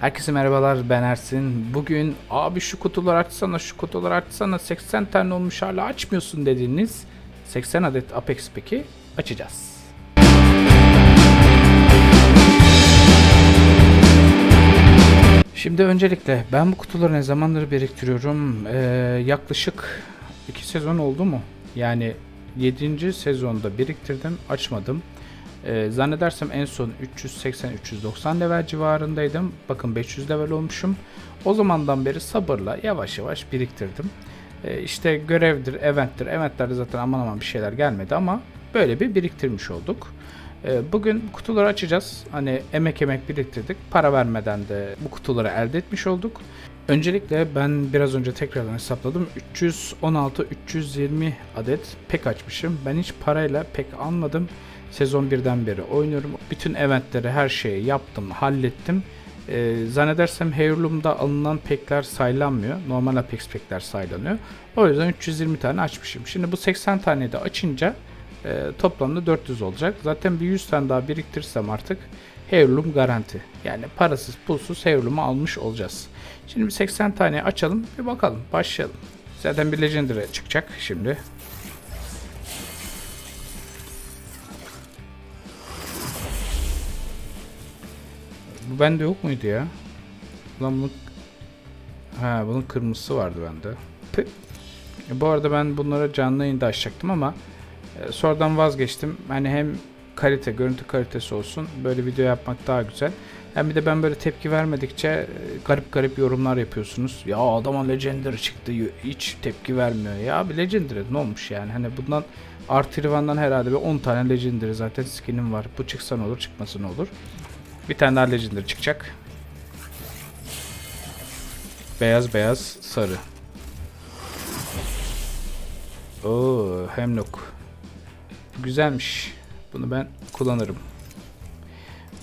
Herkese merhabalar ben Ersin. Bugün abi şu kutuları açsana şu kutuları açsana 80 tane olmuş hala açmıyorsun dediğiniz 80 adet Apex Pack'i açacağız. Şimdi öncelikle ben bu kutuları ne zamandır biriktiriyorum? Ee, yaklaşık 2 sezon oldu mu? Yani 7. sezonda biriktirdim açmadım. Ee, zannedersem en son 380-390 level civarındaydım. Bakın 500 level olmuşum. O zamandan beri sabırla yavaş yavaş biriktirdim. Ee, işte görevdir, eventtir. Eventlerde zaten aman aman bir şeyler gelmedi ama böyle bir biriktirmiş olduk. Ee, bugün bu kutuları açacağız. Hani emek emek biriktirdik. Para vermeden de bu kutuları elde etmiş olduk. Öncelikle ben biraz önce tekrardan hesapladım. 316-320 adet pek açmışım. Ben hiç parayla pek almadım. Sezon birden beri oynuyorum. Bütün eventleri her şeyi yaptım, hallettim. Ee, zannedersem Heirloom'da alınan pekler saylanmıyor. Normal Apex pekler saylanıyor. O yüzden 320 tane açmışım. Şimdi bu 80 tane de açınca e, toplamda 400 olacak. Zaten bir 100 tane daha biriktirirsem artık Heirloom garanti. Yani parasız pulsuz Heirloom'u almış olacağız. Şimdi bir 80 tane açalım bir bakalım. Başlayalım. Zaten bir Legendary çıkacak şimdi. Bu bende yok muydu ya? Lan bunun... Ha bunun kırmızısı vardı bende. Pı. E, Bu arada ben bunlara canlı yayında açacaktım ama e, sonradan vazgeçtim. Hani hem kalite, görüntü kalitesi olsun. Böyle video yapmak daha güzel. Hem bir de ben böyle tepki vermedikçe e, garip garip yorumlar yapıyorsunuz. Ya adama Legendary çıktı hiç tepki vermiyor. Ya abi Legendary ne olmuş yani? Hani bundan artı herhalde bir 10 tane Legendary zaten skinim var. Bu çıksa ne olur çıkmasa ne olur. Bir tane daha Legendary çıkacak. Beyaz beyaz sarı. Oo, Hemlock. Güzelmiş. Bunu ben kullanırım.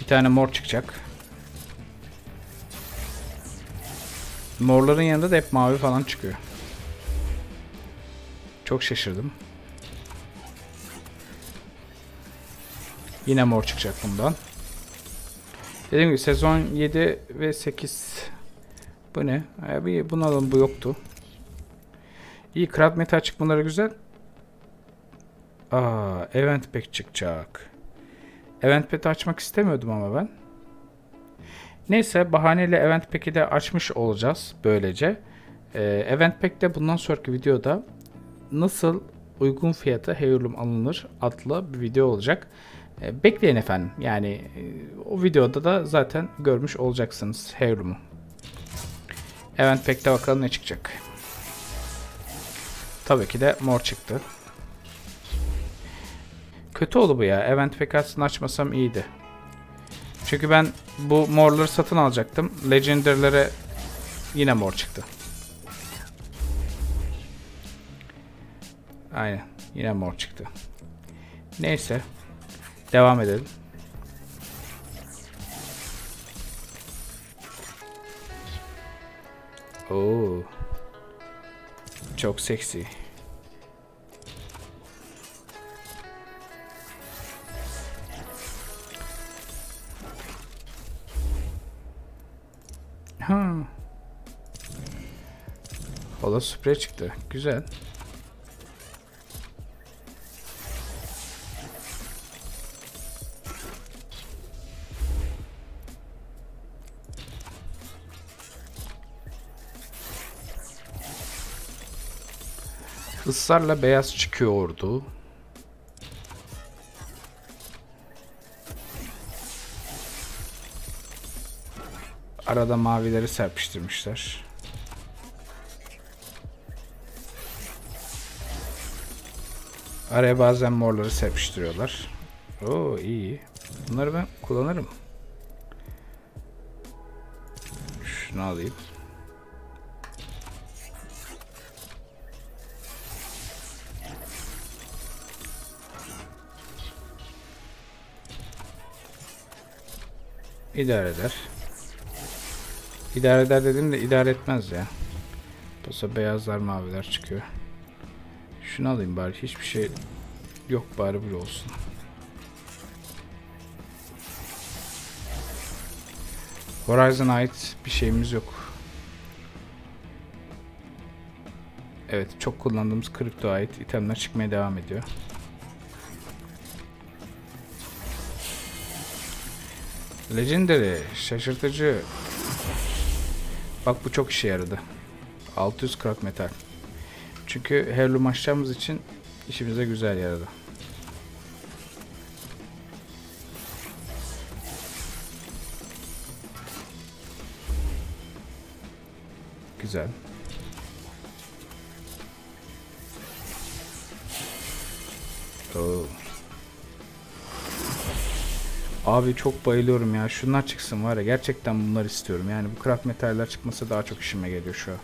Bir tane mor çıkacak. Morların yanında da hep mavi falan çıkıyor. Çok şaşırdım. Yine mor çıkacak bundan. Dediğim gibi sezon 7 ve 8 bu ne? Abi bunu alalım bu yoktu. İyi Krat Meta çıkmaları güzel. Aa, Event Pack çıkacak. Event Pack'i açmak istemiyordum ama ben. Neyse bahaneyle Event Pack'i de açmış olacağız böylece. Ee, Event Pack'te bundan sonraki videoda nasıl uygun fiyata Heirloom alınır adlı bir video olacak. Ee, bekleyin efendim. Yani e, o videoda da zaten görmüş olacaksınız Heirloom'u. Event Pack'te bakalım ne çıkacak. Tabii ki de mor çıktı. Kötü oldu bu ya. Event Pack aslında açmasam iyiydi. Çünkü ben bu morları satın alacaktım. Legendary'lere yine mor çıktı. Aynen. Yine mor çıktı. Neyse. Devam edelim. Oo. Çok seksi. Ha. Holo sprey çıktı. Güzel. Israrla beyaz çıkıyordu. Arada mavileri serpiştirmişler. Araya bazen morları serpiştiriyorlar. Oo iyi. Bunları ben kullanırım. Şunu alayım. İdare eder. İdare eder dedim de idare etmez ya. Pasa beyazlar maviler çıkıyor. Şunu alayım bari. Hiçbir şey yok bari bu olsun. Horizon'a ait bir şeyimiz yok. Evet çok kullandığımız kripto ait itemler çıkmaya devam ediyor. Legendary şaşırtıcı. Bak bu çok işe yaradı. 600 krak metal. Çünkü heirloom açacağımız için işimize güzel yaradı. Güzel. Oo. Abi çok bayılıyorum ya. Şunlar çıksın var ya. Gerçekten bunlar istiyorum. Yani bu craft metaller çıkması daha çok işime geliyor şu an.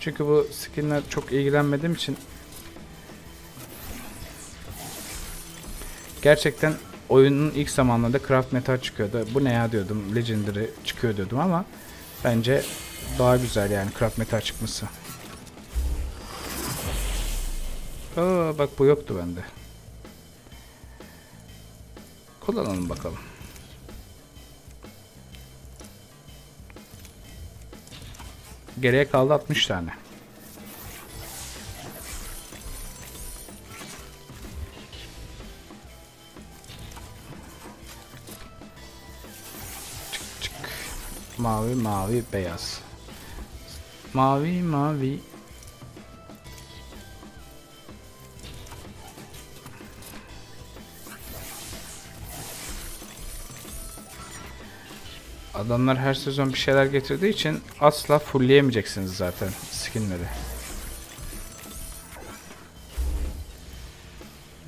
Çünkü bu skinler çok ilgilenmediğim için gerçekten oyunun ilk zamanlarında craft metal çıkıyordu. Bu ne ya diyordum. Legendary çıkıyor diyordum ama bence daha güzel yani craft metal çıkması. Aa, bak bu yoktu bende. Kullanalım bakalım. Geriye kaldı 60 tane. Mavi mavi beyaz. Mavi mavi. Adamlar her sezon bir şeyler getirdiği için asla fullleyemeyeceksiniz zaten skinleri.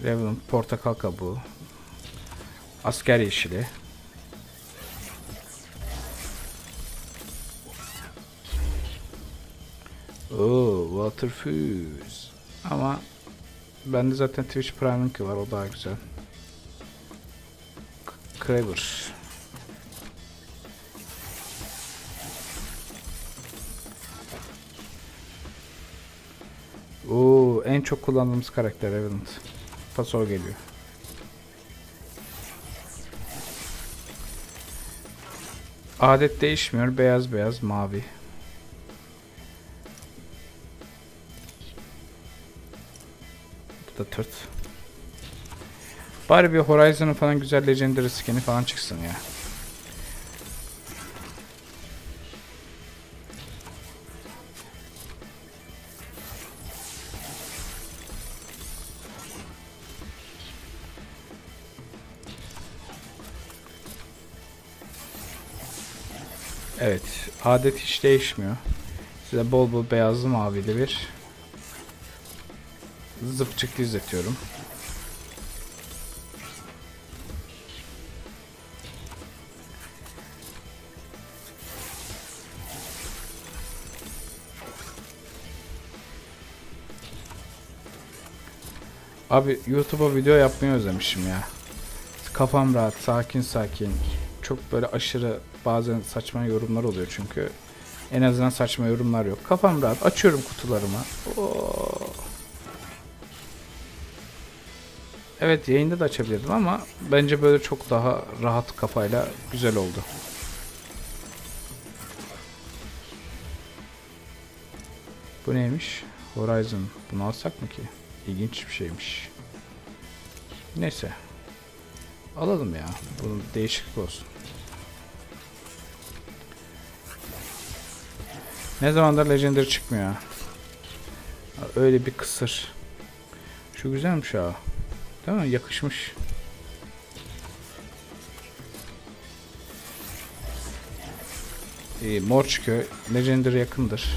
Revenant portakal kabuğu. Asker yeşili. Oo, Water Fuse. Ama bende zaten Twitch Prime'ınki var, o daha güzel. Kraber. En çok kullandığımız karakter Revenant. Paso geliyor. Adet değişmiyor. Beyaz beyaz mavi. Bu da tırt. Bari bir Horizon'ın falan güzel Legendary skin'i falan çıksın ya. Evet, adet hiç değişmiyor. Size bol bol beyazlı mavili bir zıpçık izletiyorum. Abi YouTube'a video yapmayı özlemişim ya. Kafam rahat, sakin sakin. Çok böyle aşırı bazen saçma yorumlar oluyor çünkü. En azından saçma yorumlar yok. Kafam rahat. Açıyorum kutularımı. Oo. Evet yayında da açabilirdim ama bence böyle çok daha rahat kafayla güzel oldu. Bu neymiş? Horizon. Bunu alsak mı ki? İlginç bir şeymiş. Neyse. Alalım ya. Bunun değişiklik olsun. Ne zamandır Legendary çıkmıyor Öyle bir kısır. Şu güzelmiş ha. Değil mi? Yakışmış. İyi, mor çıkıyor. Legendary yakındır.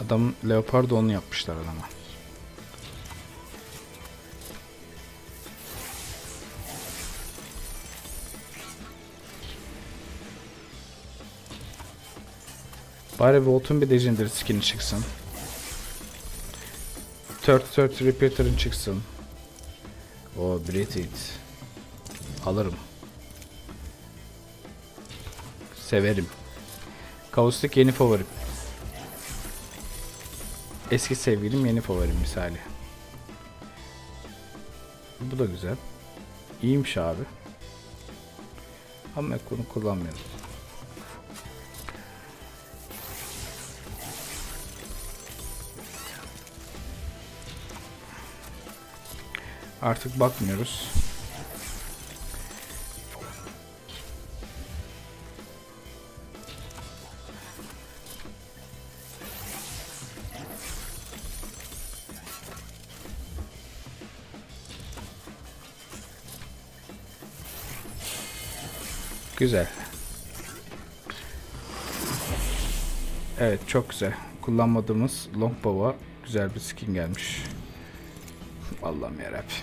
Adam leopard onu yapmışlar adama. Bari Volt'un bir Legendary skin'i çıksın. Third Third Repeater'ın çıksın. O British. Alırım. Severim. Kaustik yeni favorim. Eski sevgilim yeni favorim misali. Bu da güzel. İyiymiş abi. Ama bunu kullanmıyorum. Artık bakmıyoruz. Güzel. Evet çok güzel. Kullanmadığımız Longbow'a güzel bir skin gelmiş. Allah'ım yarabbim.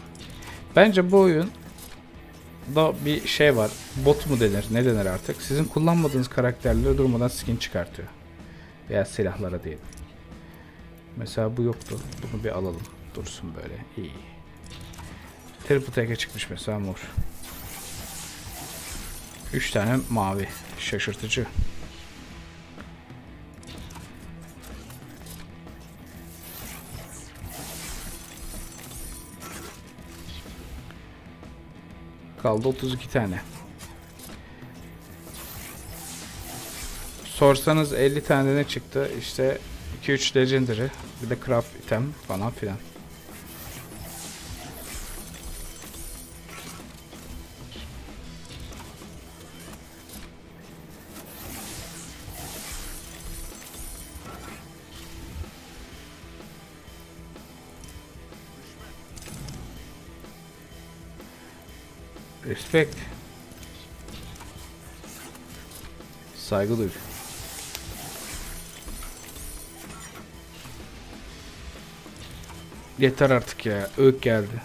Bence bu oyun da bir şey var. Bot mu denir? Ne denir artık? Sizin kullanmadığınız karakterlere durmadan skin çıkartıyor. Veya silahlara değil. Mesela bu yoktu. Bunu bir alalım. Dursun böyle. İyi. Triple Take'e çıkmış mesela mor. 3 tane mavi. Şaşırtıcı. Kaldı 32 tane. Sorsanız 50 tane ne çıktı? İşte 2-3 legendary, bir de craft item falan filan. Respect. Saygı duy. Yeter artık ya. Öğük geldi.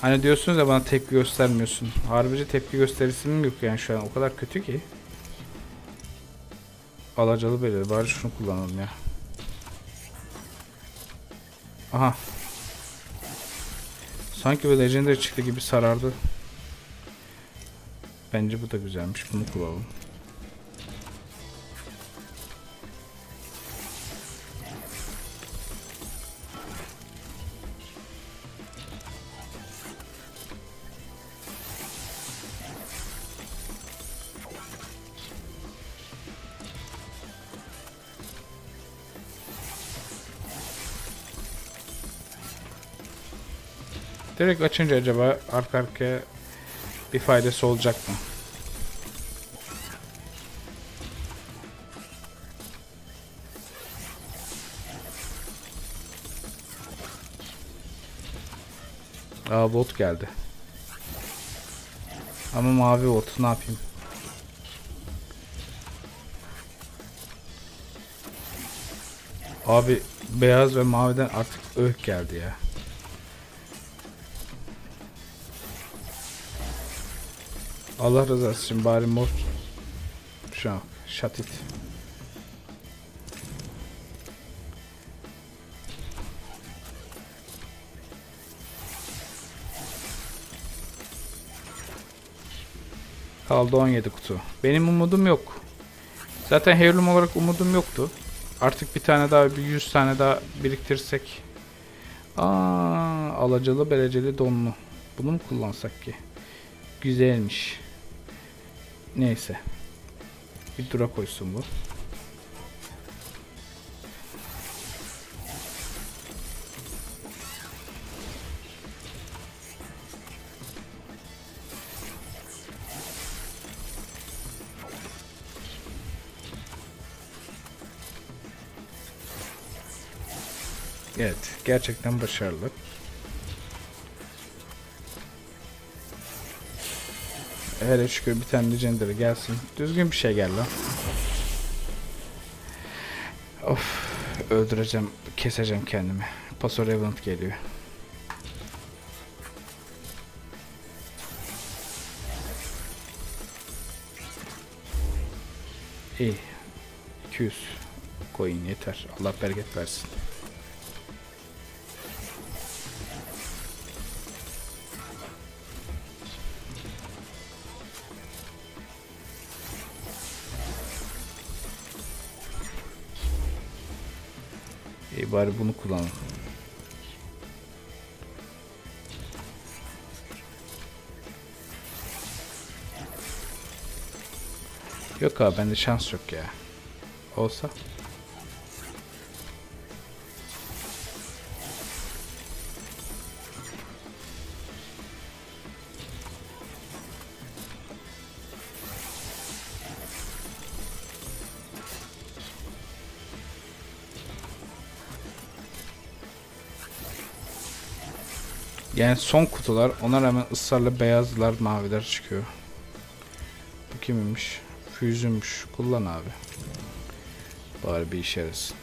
Hani diyorsunuz ya bana tepki göstermiyorsun. Harbici tepki gösterisim yok yani şu an. O kadar kötü ki. Alacalı böyle. Bari şunu kullanalım ya. Aha. Sanki bir Legendary çıktı gibi sarardı. Bence bu da güzelmiş. Bunu kullanalım. Direkt açınca acaba arka arkaya bir faydası olacak mı? Aa bot geldi. Ama mavi bot ne yapayım? Abi beyaz ve maviden artık öh geldi ya. Allah rızası için bari mor şu an şatit. Kaldı 17 kutu. Benim umudum yok. Zaten heirloom olarak umudum yoktu. Artık bir tane daha bir 100 tane daha biriktirirsek. Aa, alacalı beleceli donlu. Bunu mu kullansak ki? Güzelmiş. Neyse. Bir dura koysun bu. Evet, gerçekten başarılı. Hele şükür bir tane legendary gelsin. Düzgün bir şey gel lan. Of, öldüreceğim, keseceğim kendimi. Paso Revenant geliyor. İyi. 200 coin yeter. Allah bereket versin. Bari bunu kullanalım. Yok abi bende şans yok ya. Olsa. Yani son kutular ona rağmen ısrarla beyazlar maviler çıkıyor. Bu kimmiş? Füzünmüş. Kullan abi. Bari bir işe yarasın.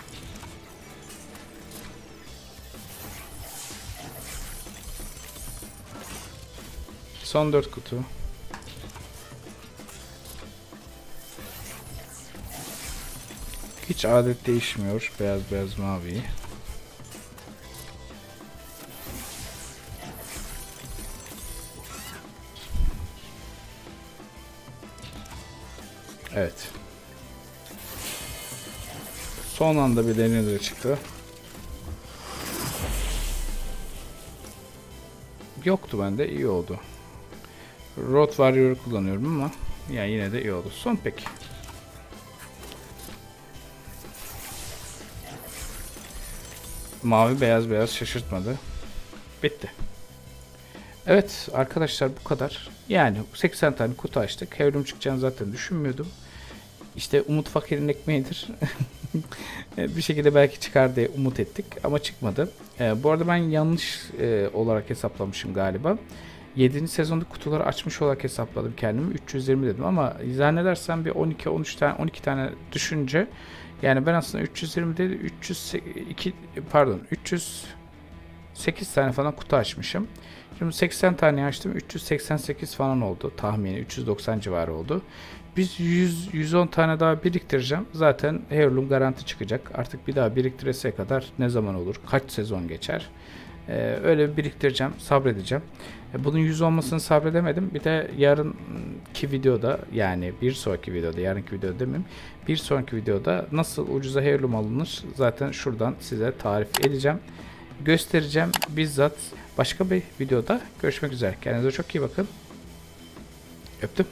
Son dört kutu. Hiç adet değişmiyor. Beyaz beyaz mavi. Evet. Son anda bir denizde çıktı. Yoktu bende iyi oldu. Road Warrior'ı kullanıyorum ama yani yine de iyi oldu. Son pek. Mavi beyaz beyaz şaşırtmadı. Bitti. Evet arkadaşlar bu kadar. Yani 80 tane kutu açtık. Evrim çıkacağını zaten düşünmüyordum. İşte umut fakirin ekmeğidir. bir şekilde belki çıkar diye umut ettik ama çıkmadı. Ee, bu arada ben yanlış e, olarak hesaplamışım galiba. 7. sezonda kutuları açmış olarak hesapladım kendimi. 320 dedim ama zannedersem bir 12 13 tane 12 tane düşünce yani ben aslında 320 değil 302 pardon 308 tane falan kutu açmışım. Şimdi 80 tane açtım. 388 falan oldu tahmini. 390 civarı oldu. Biz 100 110 tane daha biriktireceğim. Zaten Heirloom garanti çıkacak. Artık bir daha biriktirese kadar ne zaman olur? Kaç sezon geçer? Ee, öyle bir biriktireceğim. Sabredeceğim. E, bunun 100 olmasını sabredemedim. Bir de yarınki videoda yani bir sonraki videoda yarınki videoda demeyeyim. Bir sonraki videoda nasıl ucuza Heirloom alınır zaten şuradan size tarif edeceğim. Göstereceğim bizzat. Başka bir videoda görüşmek üzere. Kendinize çok iyi bakın. Öptüm.